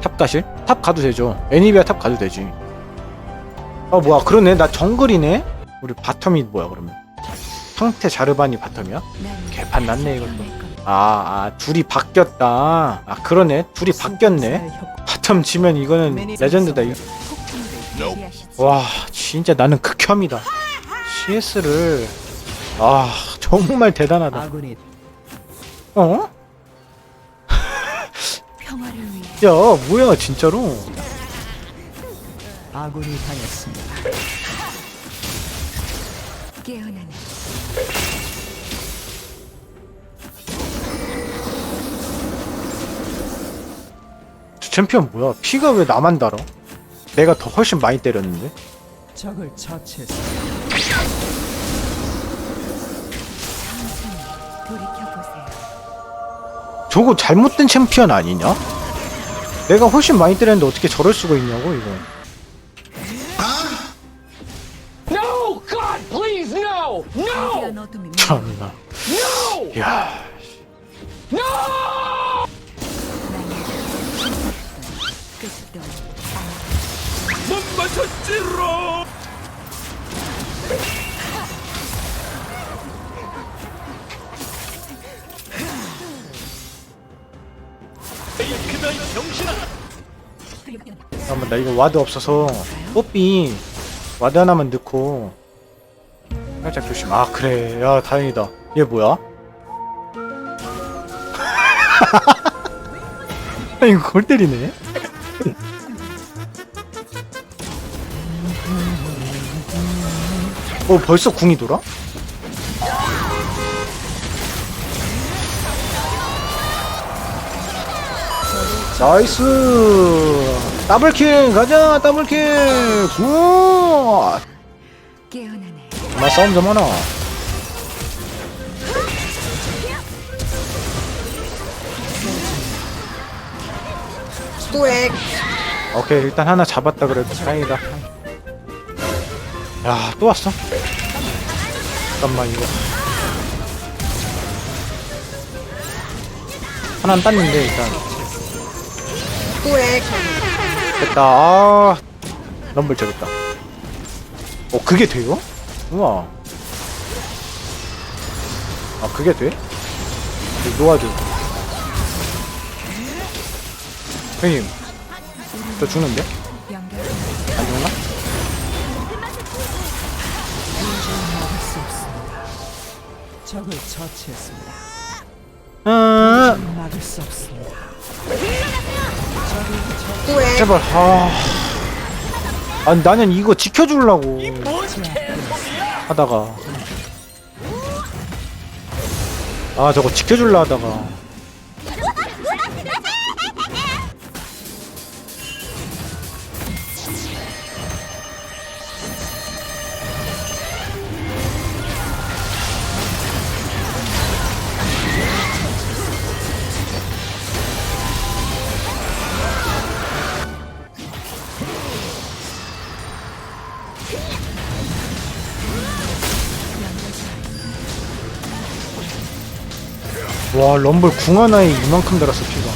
탑 가실? 탑 가도 되죠. 애니비아 탑 가도 되지. 아 뭐야. 그러네. 나 정글이네? 우리 바텀이 뭐야 그러면? 상태 자르반이 바텀이야? 개판 났네 이것도. 아, 아 둘이 바뀌었다. 아 그러네. 둘이 바뀌었네. 바텀 지면 이거는 레전드다 이- 와 진짜 나는 극혐이다. CS를. 아 정말 대단하다. 어? 야 뭐야 진짜로 아군이 당했습니다. 깨어나는 저 챔피언 뭐야 피가 왜 나만 달아 내가 더 훨씬 많이 때렸는데 적을 처치했습니다. 돌이켜 보세요. 저거 잘못된 챔피언 아니냐? 내가 훨씬 많이 때렸는데 어떻게 저럴 수가 있냐고 이거 No! God, please, no! No! 참나 No! 야 No! 못 맞췄지롱! 잠깐만 나 이거 와드 없어서. 뽀삐. 와드 하나만 넣고. 살짝 조심. 아 그래. 야 다행이다. 얘 뭐야? 이거 골 때리네? 어 벌써 궁이 돌아? 나이스. 더블킬 가자 더블킬. 굿. 깨어나네. 나 싸움 좀 하나. 스토엑 오케이 일단 하나 잡았다 그래도 다행이다. 야 또 왔어? 잠깐만 이거. 하나는 땄는데 일단 스토엑 됐다 아 럼블 저겼다 어 그게 돼요? 우와 아 그게 돼? 놓아줘 형님 저 죽는데? 안 죽나? 적을 처치했습니다. 아 막을 수 없습니다. 제발 아. 아니 나는 이거 지켜주려고 하다가. 아 저거 지켜줄라 하다가 와 럼블 궁 하나에 이만큼 달았어 피가.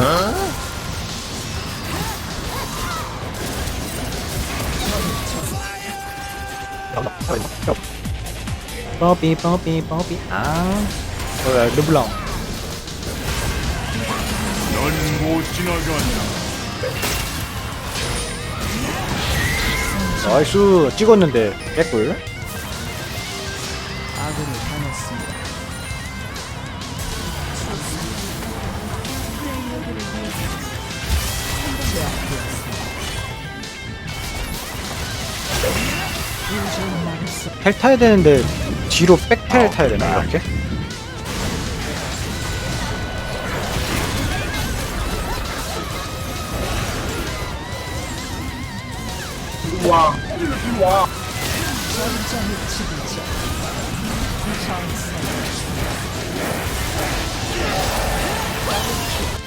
아 뽀삐 뽀삐 뽀삐 아. 뭐야 르블랑 넌못 지나간다. 나이스. 찍었는데 개꿀. 아군이 당했습니다. 텔 타야 되는데 뒤로 백텔 타야 되나 이렇게? 와, 와.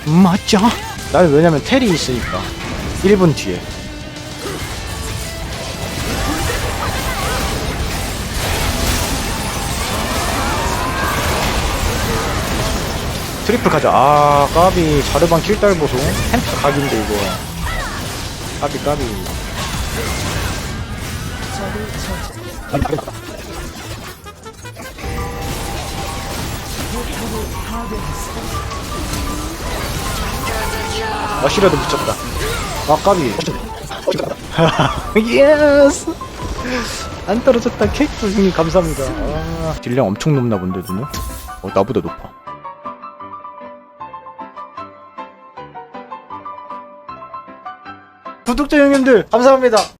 맞죠? 난 왜냐면 텔이 있으니까 1분 뒤에 트리플 가자. 아 까비. 자르반 킬달 보소 펜트 각인데 이거. 까비 까비. 어시려도 붙였다. 아 까비. 예스! 안 떨어졌다. 케이크 형님 감사합니다. 아, 딜량 엄청 높나 본데 누나 어 나보다 높아 구독자 형님들 감사합니다